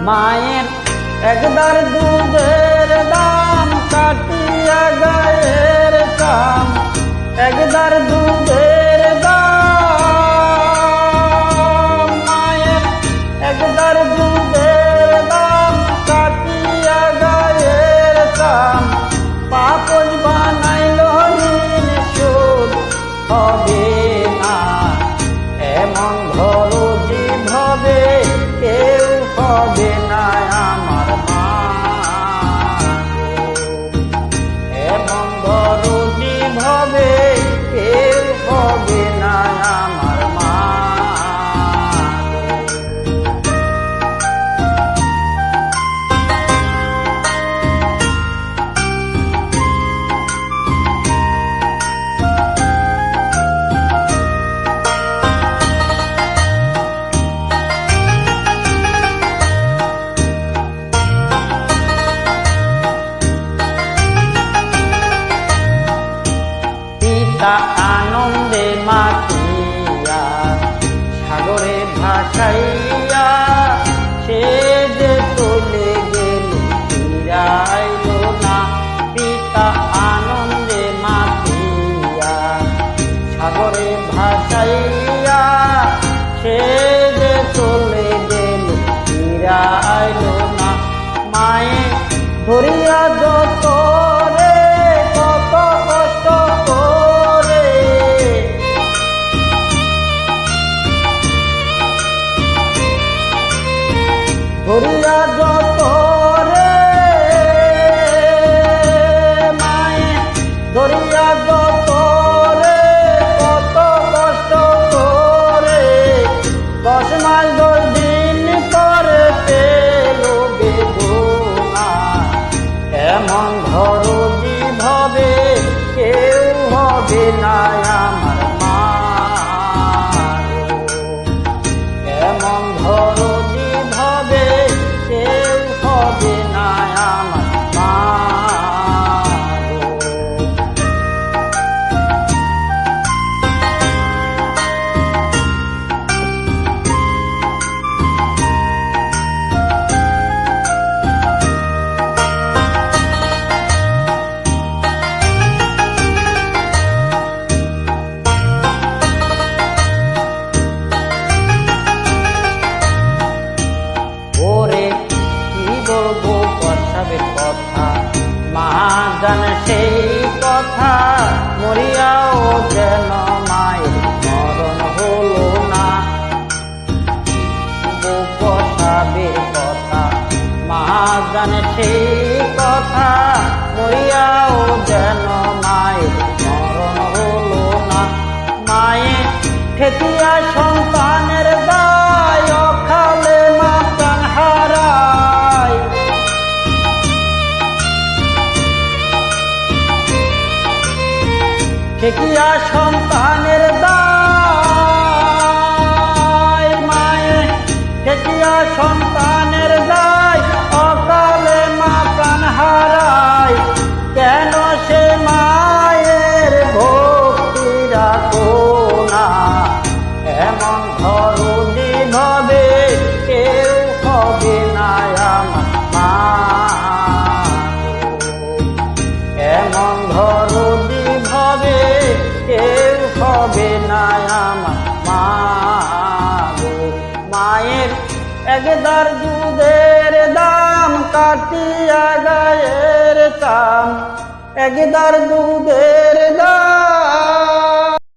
মায়ের একদার দুধ 다. ধরিয়া যত রে কত কষ্ট করে দশ মাস দশ দিন করে পেল বেদনা। এমন ধরো যেভাবে কেউ হবে না। জানে সেই কথা, মরিয়াও যেন মায়ের মরণ হলো না। কথা, মা জানে সেই কথা, মরিয়াও যেন মায়ের মরণ হলো না। মায়ের ঠেকিয়া ঠেকিয়া সন্তানের দায়? মায়ে ঠেকিয়া সন্তানের দায়? অকালে মা প্রাণ হারায়। কেন সে মায়ের ভক্তি রাখো না? এমন ধরো যেভাবে কেউ হবে কাটিয়া গায়ের চাম একদার দুধের দাম